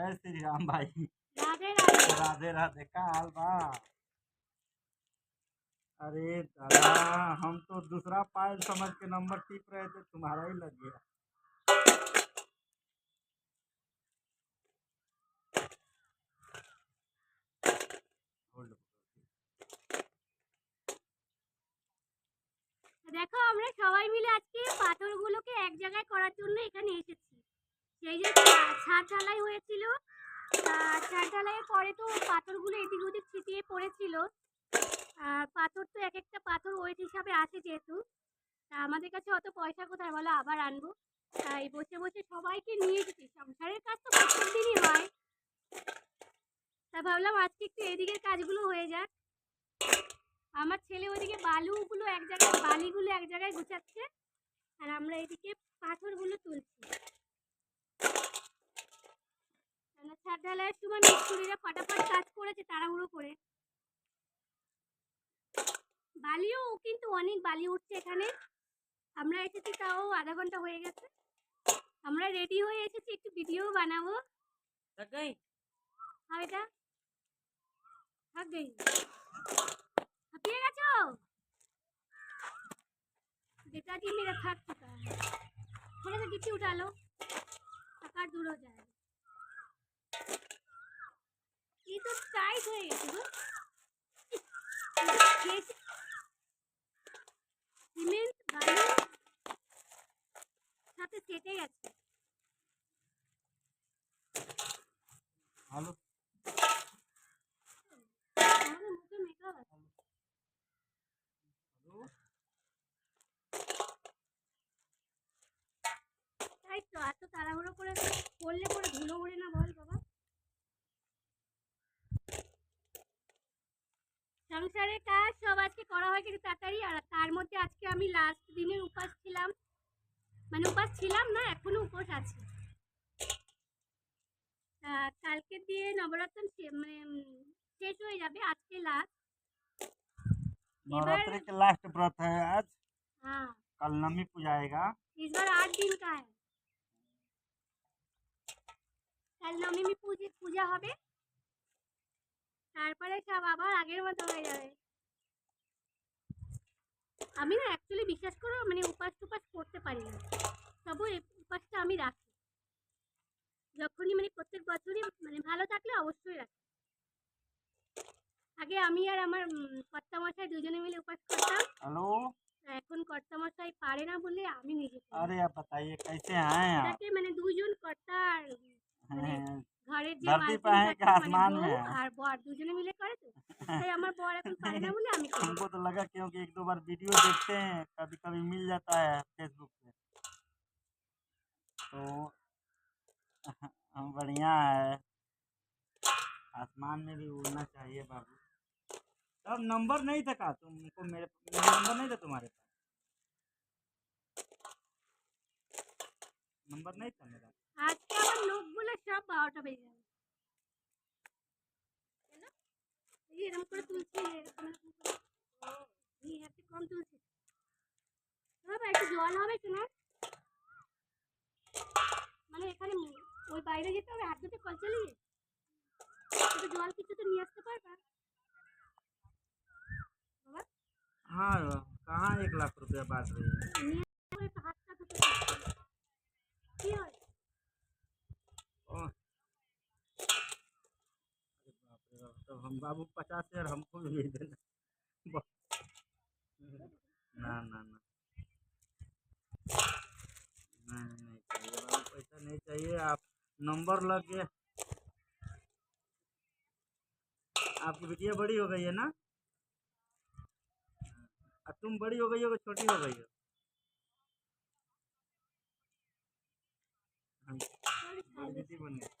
जय श्री राम भाई राधे राधे राधे राधे का हाल बा अरे दादा हम तो दूसरा पायल समझ के नंबर टिप रहे थे तुम्हारा ही लग गया Hold. দেখো আমরা সবাই মিলে আজকে পাথরগুলোকে এক জায়গায় করার জন্য এখানে এসেছি সেই যে ছাদ ঢালাই হয়েছিল। ছাদ ঢালাইয়ের পরে তো পাথরগুলো এদিক ওদিক ছিটিয়ে পড়েছিল। আর পাথর তো এক একটা পাথর ওয়েট হিসাবে আছে যেহেতু। তা আমাদের কাছে অত পয়সা কোথায়? বলো, আবার আনব। তাই বসে বসে সবাইকে নিয়ে এসেছি সংসারের কাজ তো প্রত্যেক দিনই হয়। তা ভাবলাম আজকে একটু এদিকের কাজগুলো হয়ে যাক। আমার ছেলে ওইদিকে বালুগুলো এক জায়গায়, বালিগুলো এক জায়গায় গুছাচ্ছে। আর আমরা এদিকে পাথরগুলো তুলছি। ছাদ ঢালাইয়ের সময় মিস্ত্রিরা ফটাফট কাজ করেছে তাড়াহুড়ো করে বালিও কিন্তু অনেক বালি উঠছে এখানে আমরা এসেছি তাও আধা ঘন্টা হয়ে গেছে আমরা রেডি হয়ে এসেছি একটু ভিডিও বানাবো लग गई আর এটা থাক গই হাঁপিয়ে গেছো बेटा जी मेरा थक चुका है थोड़ा सा गिट्टी उठा लो আর দূরও যায় এই তো টাইট হয়ে গেছে গো। সাথে সেটে গেছে। ভালো সংসারের কাজ সব আজকে করা হয় কিন্তু তাড়াতাড়ি আর তার মধ্যে আজকে আমি লাস্ট দিনের উপাস ছিলাম মানে উপাস ছিলাম না এখনো উপোস আছে তা কালকে দিয়ে নবরাত্রি শে- মানে উম, শেষ হয়ে যাবে আজকে লাস্ট नवरात्रि के लास्ट व्रत है आज हाँ कल नमी पूजाएगा इस बार आठ दिन का है কাল নবমী পুজো পূজা হবে তারপরে সব আবার আগের মতো হয়ে যাবে আমি না অ্যাকচুয়ালি বিশ্বাস করো মানে উপাস টুপাস করতে পারি না তবু এই উপাসটা আমি রাখি যখনই মানে প্রত্যেক বছরই মানে ভালো থাকলে অবশ্যই রাখি আগে আমি আর আমার উম, কর্তামশাই দুজনে মিলে উপাস করতাম हेलो এখন কর্তামশাই পারে না বলে আমি নিজে করি। अरे आप बताइए कैसे हैं आप তাকে মানে দুজন কর্তা আর মানে हैं, ঘরের যে धरती মালকিন पे है থাকে कि মানে आसमान বউ में है? আর বর দুজনে মিলে করে তো তাই আমার বর এখন পারে না বলে আমি করি हमको तो लगा क्योंकि एक दो बार वीडियो देखते हैं कभी कभी मिल जाता है फेसबुक पे तो हम बढ़िया है आसमान में भी उड़ना चाहिए बाबू तब नंबर नहीं था का तुमको मेरे मेरा नंबर नहीं था तुम्हारे पास नंबर नहीं था मेरा আজকে আমার লোকগুলো সব বারোটা বেজে যাবে কেন? এই যে এরকম করে তুলছি এরকম এরকম করে এই হাতে কম তুলছি বাবা একটু জল হবে শোনা মানে এখানে মু- ওই বাইরে যেতে হবে হাত দুটো কল চালিয়ে একটু জল কিছু তো নিয়ে আসতে পারবা বাবা हाँ कहाँ एक लाख रुपया बांट रही है हम बाबू पचास हज़ार हमको भी भेज देना। ना ना ना। नहीं नहीं चाहिए। पैसा नहीं चाहिए, आप नंबर लग गया। आपकी बिटिया बड़ी हो गई है ना? अब तुम बड़ी हो गई हो छोटी हो गई हो? बड़ी बेटी बन गई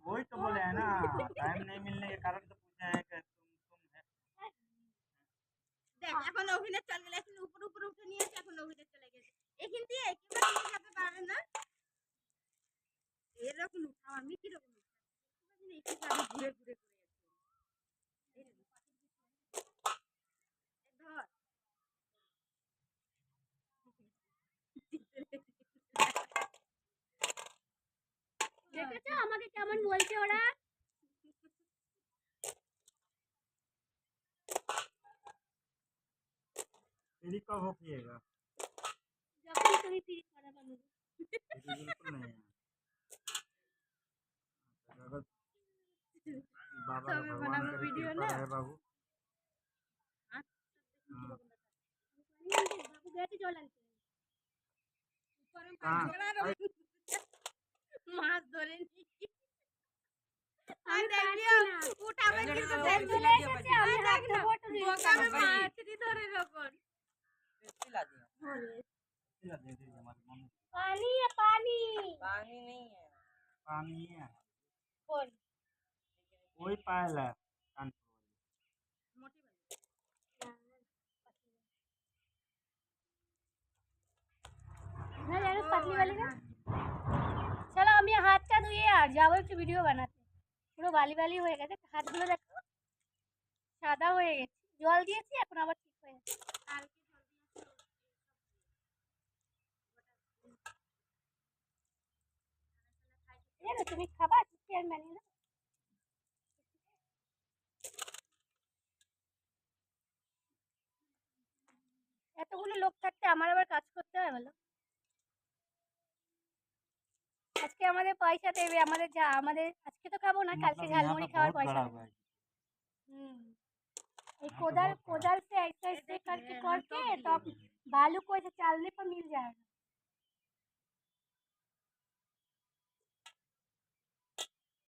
वही तो बोले हैं ना टाइम नहीं मिलने के कारण तो पूछे हैं कि तुम तुम है দেখ এখন অভিনয় চলে গেলে এখন উপর উপর উঠে নিয়েছে এখন অভিনয় চলে গেছে এখান দিয়ে একেবারে নিয়ে যেতে পারবে না এরকম উঠাও আমি কিরকম উঠাও একটু আমি ঘুরে ঘুরে দেখেছ আমাকে কেমন বলছে ওরা फ्री कब हो पिएगा जब भी कभी फ्री खाना बनूंगा बिल्कुल नहीं है अगर बाबा तो भगवान का वीडियो ना है बाबू बाबू गए थे जोलन से ऊपर में পানি ঢালা রকম। মাছ ধরে নিচ্ছি আমি আর পারছি দেখিও, না। উঠাবে কিন্তু ও দেখবি চলে এসেছে, আমি আর হাত দেখ না, ধরবো তো দিয়ে বোকামে দেবো। মাছটি ধরে যখন खिला दे दीजिए हमारे मम्मी पानी है पानी पानी नहीं है पानी ही है बोल वही पायल है कानपुर যাব একটু ভিডিও বানাতে। পুরো বালি বালি হয়ে গেছে, হাতগুলো দেখো। সাদা হয়ে গেছে। জল দিয়েছি, এখন আবার ঠিক হয়ে গেছে তুমি খাবা? চিকেন বানিয়ে এতগুলো লোক থাকতে আমার আবার কাজ করতে হয় বলো? আজকে আমাদের পয়সা দেবে আমাদের যা আমাদের আজকে তো খাবো না কালকে मतलब यहाँ ঝালমুড়ি पे খাওয়ার बहुत পয়সা बड़ा দেবে हुआ है हम्म ये यहाँ पे कोदाल बहुत बड़ा। कोदाल से ऐसे ऐसे करके करके तब बालू को ऐसे चालने पर मिल जाएगा